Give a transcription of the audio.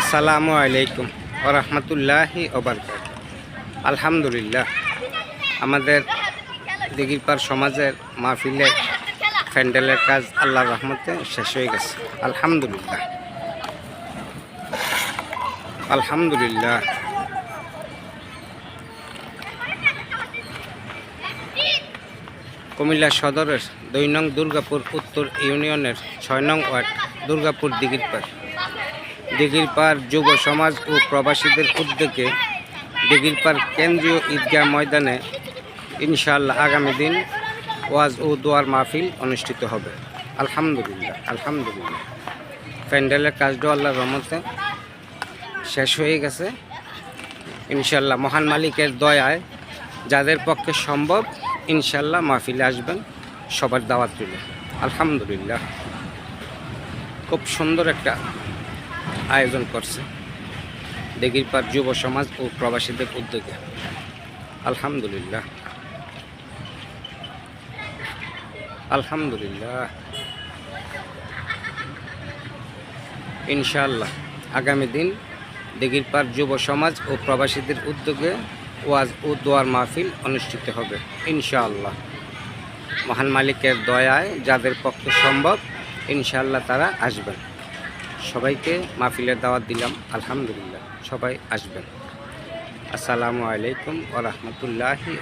আসসালামু আলাইকুম ও রহমতুল্লাহি ওবরকাত আলহামদুলিল্লাহ, আমাদের দিঘিরপার সমাজের মাহফিলের প্যান্ডেলের কাজ আল্লাহর রহমতে শেষ হয়ে গেছে। আলহামদুলিল্লাহ। আলহামদুলিল্লাহ। কুমিল্লা সদরের দুই নং দুর্গাপুর উত্তর ইউনিয়নের ছয় নং ওয়ার্ড দুর্গাপুর দিঘিরপার দিঘিরপাড় যুব সমাজ ও প্রবাসীদের উদ্যোগে দিঘিরপাড় কেন্দ্রীয় ঈদগাহ ময়দানে ইনশাআল্লাহ আগামী দিন ওয়াজ ও দোয়ার মাহফিল অনুষ্ঠিত হবে। আলহামদুলিল্লাহ আলহামদুলিল্লাহ। প্যান্ডেলের কাজটাও আল্লাহর রহমতে শেষ হয়ে গেছে। ইনশাল্লাহ মহান মালিকের দয়ায় যাদের পক্ষে সম্ভব ইনশাল্লাহ মাহফিলে আসবেন, সবার দাওয়াত তুলে। আলহামদুলিল্লাহ। খুব সুন্দর একটা আয়োজন করছে। দেগিরপার যুব সমাজ ও প্রবাসীদের উদ্যোগে। আলহামদুলিল্লাহ। আলহামদুলিল্লাহ। ইনশাআল্লাহ। আগামী দিন দিঘিরপার যুব সমাজ ও প্রবাসীদের উদ্যোগে ওয়াজ ও দোয়ার মাহফিল অনুষ্ঠিত হবে, ইনশাআল্লাহ। মহান মালিকের দয়ায় যাদের পক্ষে সম্ভব, ইনশাআল্লাহ তারা আসবেন। সবাইকে মাহফিলের দাওয়াত দিলাম আলহামদুলিল্লাহ সবাই আসবেন। আসসালামু আলাইকুম ও রহমতুল্লাহি